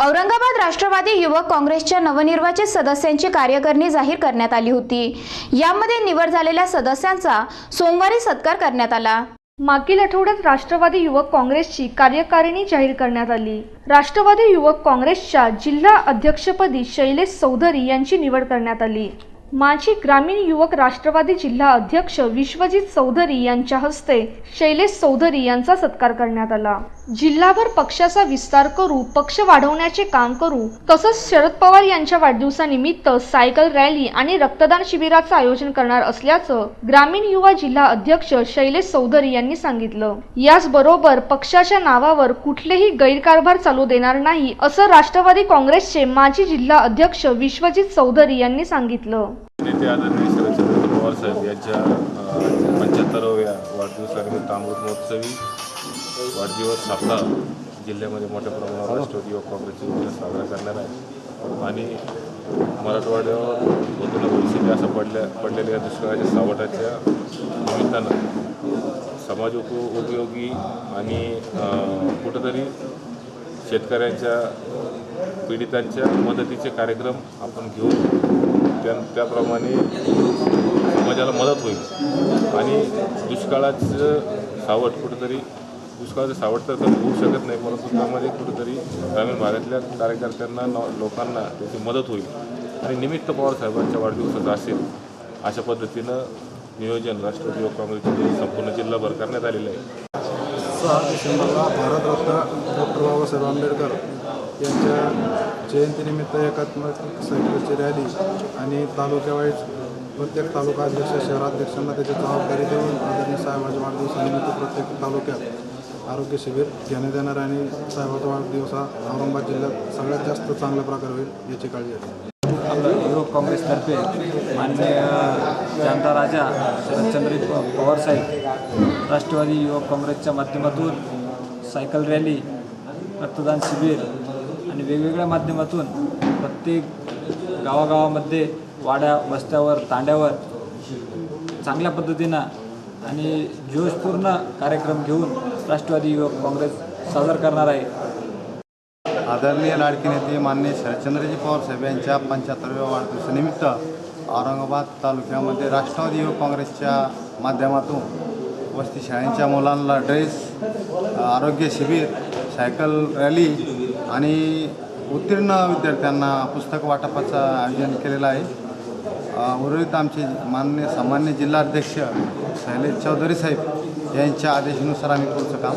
औरंगाबाद राष्ट्रवादी युवक काँग्रेसच्या नवनिर्वाचित सदस्यांची कार्यकारिणी जाहीर करण्यात आली होती. यामध्ये निवड झालेल्या सदस्यांचा सोमवारी सत्कार करण्यात आला. मागील आठवड्यात राष्ट्रवादी युवक काँग्रेसची कार्यकारिणी जाहीर करण्यात आली. राष्ट्रवादी युवक काँग्रेसच्या जिल्हा अध्यक्षपदी शैलेश चौधरी यांची निवड करण्यात आली. माजी ग्रामीण युवक राष्ट्रवादी जिल्हा अध्यक्ष विश्वजित चौधरी यांच्या हस्ते शैलेश चौधरी यांचा सत्कार करण्यात आला. जिल्हाभर पक्षाचा विस्तार करू पक्ष वाढवण्याचे काम करू तसंच शरद पवार यांच्या वाढदिवसानिमित्त सायकल रॅली आणि रक्तदान शिबिराचं आयोजन करणार असल्याचं ग्रामीण युवा जिल्हा अध्यक्ष शैलेश चौधरी यांनी सांगितलं. याचबरोबर पक्षाच्या नावावर कुठलेही गैरकारभार चालू देणार नाही असं राष्ट्रवादी काँग्रेसचे माजी जिल्हा अध्यक्ष विश्वजित चौधरी यांनी सांगितलं. नेते आदरणीय पवार साहेब यांच्या पंच्याहत्तराव्या वाढदिवसानिमित्त अमृत महोत्सवी वाढदिवस आपला जिल्ह्यामध्ये मोठ्या प्रमाणावर राष्ट्रवादी युवक काँग्रेसची योजना साजरा करणार आहे. आणि मराठवाड्यावर होतं परिस्थिती असं पडल्या पडलेल्या दुष्काळाच्या सावटाच्या निमित्तानं समाज उप उपयोगी आणि कुठंतरी शेतकऱ्यांच्या पीडितांच्या मदतीचे कार्यक्रम आपण घेऊन त्या त्याप्रमाणे समाजाला मदत होईल. आणि दुष्काळाचं सावट कुठंतरी पुष्कळ सावट तर होऊ शकत नाही. परंतु त्यामध्ये म्हणजे कुठंतरी ग्रामीण भागातल्या कार्यकर्त्यांना न- लोकांना त्याची मदत होईल. आणि निमित्त पवार साहेबांच्या वाढदिवसाचा असेल अशा पद्धतीनं नियोजन राष्ट्रवादी युवक काँग्रेसचे संपूर्ण जिल्हाभर करण्यात आलेलं आहे. सहा डिसेंबरला भारतरत्न डॉक्टर बाबासाहेब आंबेडकर यांच्या जयंतीनिमित्त एकात्मक सायकलची रॅली आणि तालुक्यावाईज प्रत्येक तालुका अध्यक्ष शहराध्यक्षांना त्याची जबाबदारी देऊन आदरणीय साहेबांच्या वाढदिवसानिमित्त प्रत्येक तालुक्यात आरोग्य शिबिर घेण्यात येणार आणि साहेबाचा वाढदिवस हा औरंगाबाद जिल्ह्यात सगळ्यात जास्त चांगल्या प्रकारे होईल याची काळजी आहे आपलं युवक काँग्रेसतर्फे माननीय जनता राजा शरदचंद्र पवार साहेब राष्ट्रवादी युवक काँग्रेसच्या माध्यमातून सायकल रॅली रक्तदान शिबिर आणि वेगवेगळ्या माध्यमातून प्रत्येक गावागावामध्ये वाड्या वस्त्यावर तांड्यावर चांगल्या पद्धतीनं आणि जोशपूर्ण कार्यक्रम घेऊन राष्ट्रवादी युवक काँग्रेस सादर करणार आहे. आदरणीय लाडकी नेते माननीय शरदचंद्रजी पवार साहेब यांच्या पंच्याहत्तरव्या वाढदिवसानिमित्त औरंगाबाद तालुक्यामध्ये राष्ट्रवादी युवक काँग्रेसच्या माध्यमातून वस्ती शाळेंच्या मुलांना ड्रेस आरोग्य शिबिर सायकल रॅली आणि उत्तीर्ण विद्यार्थ्यांना पुस्तक वाटपाचं आयोजन केलेलं आहे. उर्वरित आमचे माननीय सामान्य जिल्हाध्यक्ष शैलेश चौधरी साहेब यांच्या आदेशानुसार आम्ही पुढचं काम